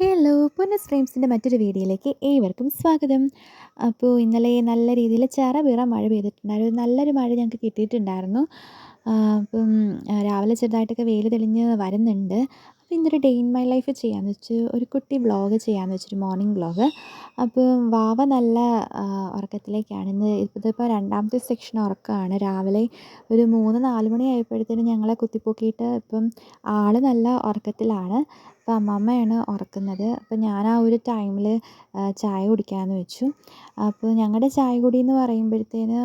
Hello പുനസ് ഫ്രെയിംസിന്റെ മറ്റൊരു വീഡിയോയിലേക്ക് ഏവർക്കും സ്വാഗതം. അപ്പോൾ ഇന്നലെ നല്ല രീതിയിൽ ചെറപിറ മഴ പെയ്തിട്ടുണ്ടായിരുന്നു നല്ലൊരു മഴ ഞങ്ങൾക്ക് കിട്ടിയിട്ടുണ്ടായിരുന്നു. അപ്പം രാവിലെ ചെറുതായിട്ടൊക്കെ വെയിൽ തെളിഞ്ഞ് വരുന്നുണ്ട്. അപ്പോൾ ഇന്നൊരു ഡേ ഇൻ മൈ ലൈഫ് ചെയ്യാമെന്ന് വെച്ച് ഒരു കുട്ടി വ്ളോഗ് ചെയ്യാമെന്ന് വെച്ചൊരു മോർണിംഗ് വ്ളോഗ് അപ്പോൾ വാവ നല്ല ഉറക്കത്തിലേക്കാണ്. ഇന്ന് ഇതിപ്പോൾ രണ്ടാമത്തെ സെക്ഷൻ ഉറക്കമാണ് രാവിലെ ഒരു മൂന്ന് നാല് മണി ആയപ്പോഴത്തേനും ഞങ്ങളെ കുത്തിപ്പൊക്കിയിട്ട് ഇപ്പം ആൾ നല്ല ഉറക്കത്തിലാണ്. അപ്പോൾ അമ്മമ്മയാണ് ഉറക്കുന്നത്. അപ്പോൾ ഞാൻ ആ ഒരു ടൈമിൽ ചായ കുടിക്കാമെന്ന് വെച്ചു. അപ്പോൾ ഞങ്ങളുടെ ചായ കുടി എന്ന് പറയുമ്പോഴത്തേന്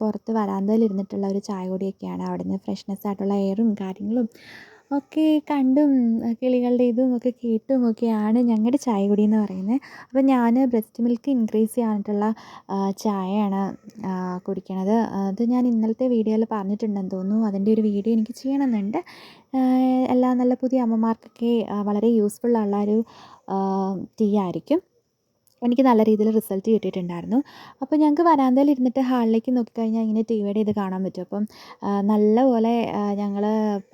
പുറത്ത് വരാന്തയിൽ ഇരുന്നിട്ടുള്ള ഒരു ചായ കുടിയൊക്കെയാണ് അവിടുന്ന് ഫ്രഷ്നെസ് ആയിട്ടുള്ള എയറും കാര്യങ്ങളും ഒക്കെ കണ്ടും കിളികളുടെ ഇതും ഒക്കെ കേട്ടും ഒക്കെയാണ് ഞങ്ങളുടെ ചായ എന്ന് പറയുന്നത്. അപ്പോൾ ഞാൻ ബ്രസ്റ്റ് മിൽക്ക് ഇൻക്രീസ് ചെയ്യാനായിട്ടുള്ള ചായയാണ് കുടിക്കണത്. അത് ഞാൻ ഇന്നലത്തെ വീഡിയോയിൽ പറഞ്ഞിട്ടുണ്ടെന്ന് തോന്നുന്നു. അതിന്റെ ഒരു വീഡിയോ എനിക്ക് ചെയ്യണമെന്നുണ്ട്. എല്ലാ നല്ല പുതിയ അമ്മമാർക്കൊക്കെ വളരെ യൂസ്ഫുൾ ഉള്ള ഒരു ടീ ആയിരിക്കും. എനിക്ക് നല്ല രീതിയിൽ റിസൾട്ട് കിട്ടിയിട്ടുണ്ടായിരുന്നു. അപ്പോൾ ഞങ്ങൾക്ക് വരാന്തയിൽ ഇരുന്നിട്ട് ഹാളിലേക്ക് നോക്കിക്കഴിഞ്ഞാൽ ഇങ്ങനെ ടി വിയുടെ ഇത് കാണാൻ പറ്റും. അപ്പം നല്ല പോലെ ഞങ്ങൾ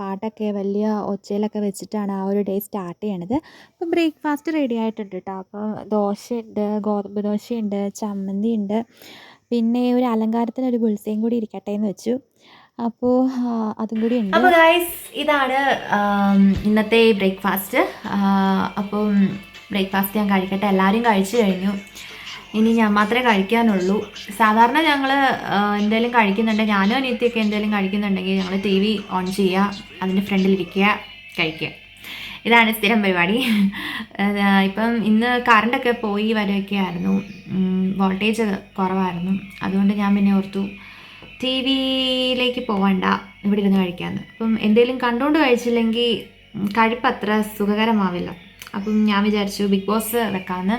പാട്ടൊക്കെ വലിയ ഒച്ചയിലൊക്കെ വെച്ചിട്ടാണ് ആ ഒരു ഡേ സ്റ്റാർട്ട് ചെയ്യണത്. അപ്പം ബ്രേക്ക്ഫാസ്റ്റ് റെഡി ആയിട്ടുണ്ട് കേട്ടോ അപ്പോൾ ദോശയുണ്ട് ഗോതമ്പ് ദോശയുണ്ട് ചമ്മന്തി ഉണ്ട്. പിന്നെ ഒരു അലങ്കാരത്തിന് ഒരു ഗുൾസയും കൂടി ഇരിക്കട്ടെ എന്ന് വെച്ചു. അപ്പോൾ അതും കൂടി ഉണ്ട്. അപ്പോൾ ഗൈസ് ഇതാണ് ഇന്നത്തെ ബ്രേക്ക്ഫാസ്റ്റ് അപ്പം ബ്രേക്ക്ഫാസ്റ്റ് ഞാൻ കഴിക്കട്ടെ. എല്ലാവരും കഴിച്ചു കഴിഞ്ഞു. ഇനി ഞാൻ മാത്രമേ കഴിക്കാനുള്ളൂ. സാധാരണ ഞങ്ങൾ എന്തെങ്കിലും കഴിക്കുന്നുണ്ടെങ്കിൽ ഞാനും അനിയത്തിയൊക്കെ എന്തെങ്കിലും കഴിക്കുന്നുണ്ടെങ്കിൽ ഞങ്ങൾ ടി വി ഓൺ ചെയ്യുക അതിന്റെ ഫ്രണ്ടിലിരിക്കുക കഴിക്കുക. ഇതാണ് സ്ഥിരം പരിപാടി. ഇപ്പം ഇന്ന് കറണ്ടൊക്കെ പോയി വരെയൊക്കെ ആയിരുന്നു. വോൾട്ടേജ് കുറവായിരുന്നു. അതുകൊണ്ട് ഞാൻ പിന്നെ ഓർത്തു ടി വിയിലേക്ക് പോവണ്ട ഇവിടെ ഇരുന്ന് കഴിക്കാമെന്ന് അപ്പം എന്തെങ്കിലും കണ്ടുകൊണ്ട് കഴിച്ചില്ലെങ്കിൽ കഴിപ്പ് അത്ര സുഖകരമാവില്ല. അപ്പം ഞാൻ വിചാരിച്ചു ബിഗ് ബോസ് വെക്കാമെന്ന്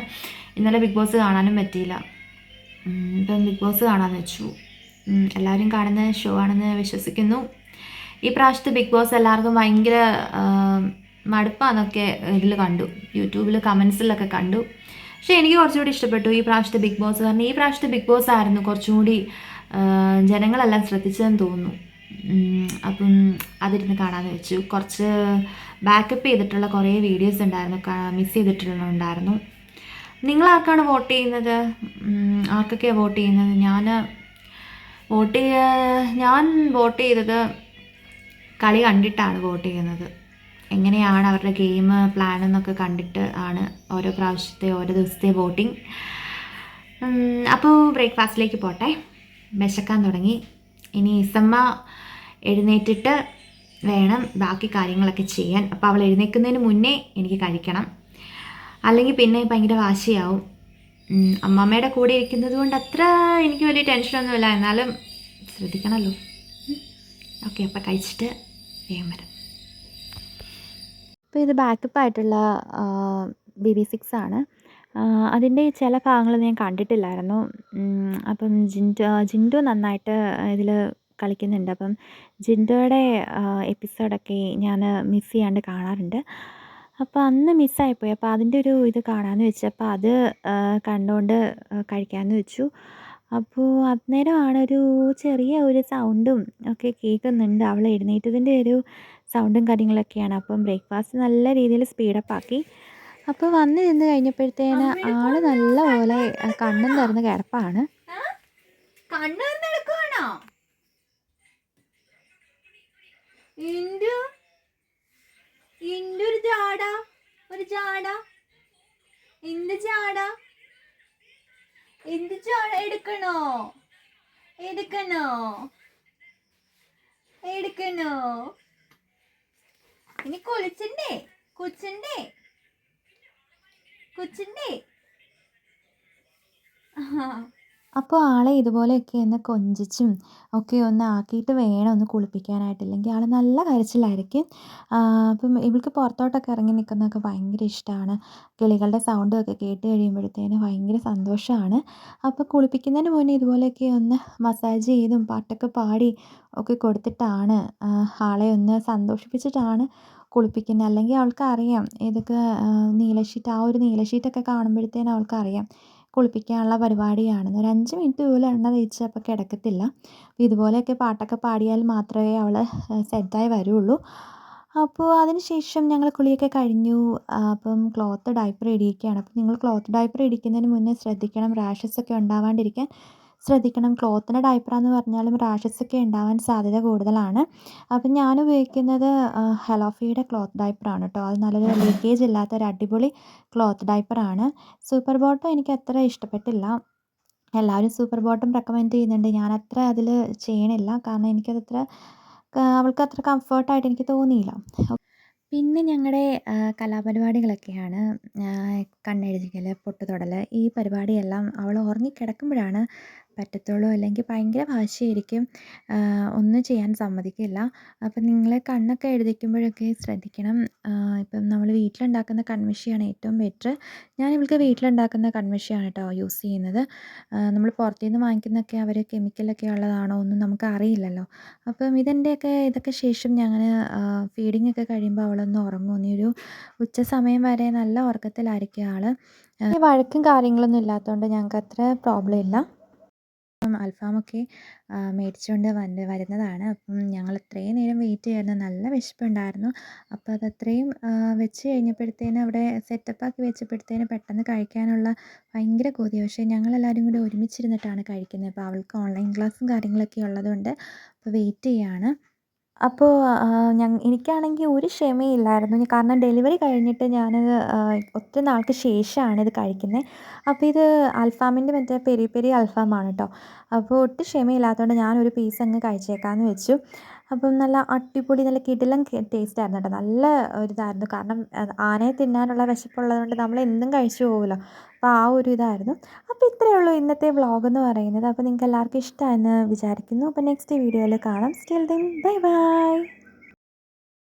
ഇന്നലെ ബിഗ് ബോസ് കാണാനും പറ്റിയില്ല. ഇപ്പം ബിഗ് ബോസ് കാണാമെന്ന് വെച്ചു. എല്ലാവരും കാണുന്ന ഷോ ആണെന്ന് വിശ്വസിക്കുന്നു. ഈ പ്രാവശ്യത്തെ ബിഗ് ബോസ് എല്ലാവർക്കും ഭയങ്കര മടുപ്പാന്നൊക്കെ ഇതിൽ കണ്ടു. യൂട്യൂബിൽ കമൻസിലൊക്കെ കണ്ടു. പക്ഷേ എനിക്ക് കുറച്ചുകൂടി ഇഷ്ടപ്പെട്ടു ഈ പ്രാവശ്യത്തെ ബിഗ് ബോസ് കാരണം ഈ പ്രാവശ്യത്തെ ബിഗ് ബോസ് ആയിരുന്നു കുറച്ചും കൂടി ജനങ്ങളെല്ലാം ശ്രദ്ധിച്ചതെന്ന് തോന്നുന്നു. അപ്പം അതിരുന്ന് കാണാമെന്ന് വെച്ചു. കുറച്ച് ബാക്കപ്പ് ചെയ്തിട്ടുള്ള കുറേ വീഡിയോസ് ഉണ്ടായിരുന്നു. മിസ് ചെയ്തിട്ടുണ്ടായിരുന്നു നിങ്ങൾ ആർക്കാണ് വോട്ട് ചെയ്യുന്നത്? ആർക്കൊക്കെയാണ് വോട്ട് ചെയ്യുന്നത്? ഞാൻ വോട്ട് ചെയ്യ ഞാൻ വോട്ട് ചെയ്തത് കളി കണ്ടിട്ടാണ് വോട്ട് ചെയ്യുന്നത്. എങ്ങനെയാണ് അവരുടെ ഗെയിം പ്ലാൻ എന്നൊക്കെ കണ്ടിട്ട് ആണ് ഓരോ പ്രാവശ്യത്തെ ഓരോ ദിവസത്തെ വോട്ടിംഗ് അപ്പോൾ ബ്രേക്ക്ഫാസ്റ്റിലേക്ക് പോട്ടെ. വിശക്കാൻ തുടങ്ങി. ഇനി ഇസമ്മ എഴുന്നേറ്റിട്ട് വേണം ബാക്കി കാര്യങ്ങളൊക്കെ ചെയ്യാൻ. അപ്പോൾ അവൾ എഴുന്നേൽക്കുന്നതിന് മുന്നേ എനിക്ക് കഴിക്കണം. അല്ലെങ്കിൽ പിന്നെ ഭയങ്കര വാശിയാവും. അമ്മമ്മയുടെ കൂടെ ഇരിക്കുന്നത് കൊണ്ട് അത്ര എനിക്ക് വലിയ ടെൻഷനൊന്നുമില്ല എന്നാലും ശ്രദ്ധിക്കണമല്ലോ ഓക്കെ അപ്പോൾ കഴിച്ചിട്ട് വേഗം വരാം. അപ്പോൾ ഇത് ബാക്കപ്പ് ആയിട്ടുള്ള ബി ബി സിക്സ് ആണ്. അതിന്റെ ചില ഭാഗങ്ങൾ ഞാൻ കണ്ടിട്ടില്ലായിരുന്നു. അപ്പം ജിൻഡോ ജിൻഡു നന്നായിട്ട് ഇതിൽ കളിക്കുന്നുണ്ട്. അപ്പം ജിൻഡോയുടെ എപ്പിസോഡൊക്കെ ഞാൻ മിസ് ചെയ്യാണ്ട് കാണാറുണ്ട്. അപ്പോൾ അന്ന് മിസ്സായിപ്പോയി. അപ്പോൾ അതിന്റെ ഒരു ഇത് കാണാമെന്ന് വെച്ചു അപ്പോൾ അത് കണ്ടുകൊണ്ട് കഴിക്കാമെന്ന് വെച്ചു. അപ്പോൾ അന്നേരമാണ് ഒരു ചെറിയ ഒരു സൗണ്ടും ഒക്കെ കേൾക്കുന്നുണ്ട് അവൾ എഴുന്നേറ്റതിന്റെ ഒരു സൗണ്ടും കാര്യങ്ങളൊക്കെയാണ്. അപ്പം ബ്രേക്ക്ഫാസ്റ്റ് നല്ല രീതിയിൽ സ്പീഡപ്പ് ആക്കി അപ്പോൾ വന്ന് നിന്ന് കഴിഞ്ഞപ്പോഴത്തേന് ആൾ നല്ല പോലെ കണ്ണും തുറന്ന് കിടപ്പാണ്. കണ്ണു നടക്കുവാണോ ഇന്റു ഇണ്ടു ഒരു ജാട. ഒരു ജാട. എന്ത് ജാട. എന്ത് ജാട എടുക്കണോ? എടുക്കണോ? എടുക്കണോ? ഇനി കൊളിച്ചണ്ടേ? കൊച്ചണ്ടേ? കൊച്ചണ്ടേ? കുച്ചണ്ടേ അപ്പോൾ ആളെ ഇതുപോലെയൊക്കെ ഒന്ന് കൊഞ്ചിച്ചും ഒക്കെ ഒന്ന് ആക്കിയിട്ട് വേണം ഒന്ന് കുളിപ്പിക്കാനായിട്ട്. ഇല്ലെങ്കിൽ ആൾ നല്ല കരച്ചിലായിരിക്കും. അപ്പം ഇവൾക്ക് പുറത്തോട്ടൊക്കെ ഇറങ്ങി നിൽക്കുന്നതൊക്കെ ഭയങ്കര ഇഷ്ടമാണ്. കിളികളുടെ സൗണ്ടും ഒക്കെ കേട്ട് കഴിയുമ്പോഴത്തേന് ഭയങ്കര സന്തോഷമാണ്. അപ്പോൾ കുളിപ്പിക്കുന്നതിന് മുന്നേ ഇതുപോലെയൊക്കെ ഒന്ന് മസാജ് ചെയ്തും പാട്ടൊക്കെ പാടി ഒക്കെ കൊടുത്തിട്ടാണ് ആളെ ഒന്ന് സന്തോഷിപ്പിച്ചിട്ടാണ് കുളിപ്പിക്കുന്നത്. അല്ലെങ്കിൽ അവൾക്കറിയാം ഇതൊക്കെ നീല ഷീറ്റ് ആ ഒരു നീല കാണുമ്പോഴത്തേനും അവൾക്കറിയാം കുളിപ്പിക്കാനുള്ള പരിപാടിയാണ്. ഒരു അഞ്ച് മിനിറ്റ് പോലും എണ്ണ തേച്ച് അപ്പോൾ കിടക്കത്തില്ല. അപ്പോൾ ഇതുപോലെയൊക്കെ പാട്ടൊക്കെ പാടിയാൽ മാത്രമേ അവൾ സെറ്റായി വരുള്ളൂ. അപ്പോൾ അതിന് ശേഷം ഞങ്ങൾ കുളിയൊക്കെ കഴിഞ്ഞു. അപ്പം ക്ലോത്ത് ഡയപ്പർ ഇടിയിക്കുകയാണ്. അപ്പം നിങ്ങൾ ക്ലോത്ത് ഡയപ്പർ ഇടിക്കുന്നതിന് മുന്നേ ശ്രദ്ധിക്കണം. റാഷസ് ഒക്കെ ഉണ്ടാവാണ്ടിരിക്കാൻ ശ്രദ്ധിക്കണം. ക്ലോത്തിന്റെ ഡയപ്പറാന്ന് പറഞ്ഞാലും റാഷസ് ഒക്കെ ഉണ്ടാവാൻ സാധ്യത കൂടുതലാണ്. അപ്പം ഞാൻ ഉപയോഗിക്കുന്നത് ആ, ഹെലോഫിയുടെ ക്ലോത്ത് ഡയപ്പറാണ് കേട്ടോ അത് നല്ലൊരു ലീക്കേജ് ഇല്ലാത്ത ഒരു അടിപൊളി ക്ലോത്ത് ഡയപ്പറാണ് സൂപ്പർ ബോട്ടം എനിക്ക് അത്ര ഇഷ്ടപ്പെട്ടില്ല. എല്ലാവരും സൂപ്പർ ബോട്ടം റെക്കമെൻഡ് ചെയ്യുന്നുണ്ട്. ഞാൻ അത്ര അതിൽ ചെയ്യണില്ല. കാരണം എനിക്കതത്ര അവൾക്ക് അത്ര കംഫർട്ടായിട്ട് എനിക്ക് തോന്നിയില്ല. പിന്നെ ഞങ്ങളുടെ കലാപരിപാടികളൊക്കെയാണ് കണ്ണെഴുതിക്കൽ പൊട്ടുതൊടൽ ഈ പരിപാടിയെല്ലാം അവൾ ഉറങ്ങിക്കിടക്കുമ്പോഴാണ് പറ്റത്തുള്ളൂ. അല്ലെങ്കിൽ ഭയങ്കര വാശിയായിരിക്കും. ഒന്നും ചെയ്യാൻ സമ്മതിക്കില്ല. അപ്പം നിങ്ങളെ കണ്ണൊക്കെ എഴുതിക്കുമ്പോഴൊക്കെ ശ്രദ്ധിക്കണം. ഇപ്പം നമ്മൾ വീട്ടിലുണ്ടാക്കുന്ന കൺമഷിയാണ് ഏറ്റവും ബെറ്റർ ഞാൻ ഇവൾക്ക് വീട്ടിലുണ്ടാക്കുന്ന കൺമഷിയാണ് കേട്ടോ യൂസ് ചെയ്യുന്നത്. നമ്മൾ പുറത്തുനിന്ന് വാങ്ങിക്കുന്നൊക്കെ അവർ കെമിക്കലൊക്കെ ഉള്ളതാണോ ഒന്നും നമുക്ക് അറിയില്ലല്ലോ. അപ്പം ഇതിന്റെയൊക്കെ ഇതൊക്കെ ശേഷം ഞങ്ങൾ ഫീഡിംഗ് ഒക്കെ കഴിയുമ്പോൾ അവളൊന്ന് ഉറങ്ങും. ഇനി ഒരു ഉച്ച സമയം വരെ നല്ല ഉറക്കത്തിലായിരിക്കും ആൾ. വഴക്കും കാര്യങ്ങളൊന്നും ഇല്ലാത്തതുകൊണ്ട് ഞങ്ങൾക്ക് അത്ര പ്രോബ്ലം ഇല്ല. അപ്പം അൽഫാമൊക്കെ മേടിച്ചുകൊണ്ട് വന്ന് വരുന്നതാണ്. അപ്പം ഞങ്ങൾ ഇത്രയും നേരം വെയിറ്റ് ചെയ്യായിരുന്നു. നല്ല വിശപ്പുണ്ടായിരുന്നു. അപ്പോൾ അത് അത്രയും വെച്ച് കഴിഞ്ഞപ്പോഴത്തേന് അവിടെ സെറ്റപ്പാക്കി വെച്ചപ്പോഴത്തേന് പെട്ടെന്ന് കഴിക്കാനുള്ള ഭയങ്കര കൊതി. പക്ഷേ ഞങ്ങളെല്ലാവരും കൂടി ഒരുമിച്ചിരുന്നിട്ടാണ് കഴിക്കുന്നത്. അപ്പോൾ അവൾക്ക് ഓൺലൈൻ ക്ലാസ്സും കാര്യങ്ങളൊക്കെ ഉള്ളതുകൊണ്ട് അപ്പോൾ വെയിറ്റ് ചെയ്യാണ്. അപ്പോൾ ഞാൻ എനിക്കാണെങ്കിൽ ഒരു ക്ഷമയില്ലായിരുന്നു. കാരണം ഡെലിവറി കഴിഞ്ഞിട്ട് ഞാൻ ഒത്തിരി നാൾക്ക് ശേഷമാണ് ഇത് കഴിക്കുന്നത് അപ്പോൾ ഇത് അൽഫാമിന്റെ മറ്റേ പെരി പെരി അൽഫാമാണ് കേട്ടോ അപ്പോൾ ഒട്ടും ക്ഷമയില്ലാത്തതുകൊണ്ട് ഞാനൊരു പീസ് അങ്ങ് കഴിച്ചേക്കാമെന്ന് വെച്ചു. അപ്പം നല്ല അടിപൊളി നല്ല കിടിലം ടേസ്റ്റ് ആയിരുന്നു കേട്ടോ. നല്ല ഒരു ഇതായിരുന്നു കാരണം ആനയെ തിന്നാനുള്ള വിശപ്പുള്ളത് കൊണ്ട് നമ്മൾ എന്തും കഴിച്ചു പോകുമല്ലോ അപ്പോൾ ആ ഒരു ഇതായിരുന്നു. അപ്പോൾ ഇത്രയേ ഉള്ളൂ ഇന്നത്തെ വ്ളോഗ് എന്ന് പറയുന്നത്. അപ്പോൾ നിങ്ങൾക്ക് എല്ലാവർക്കും ഇഷ്ടമായെന്ന് വിചാരിക്കുന്നു. അപ്പോൾ നെക്സ്റ്റ് വീഡിയോയിൽ കാണാം. Still then bye bye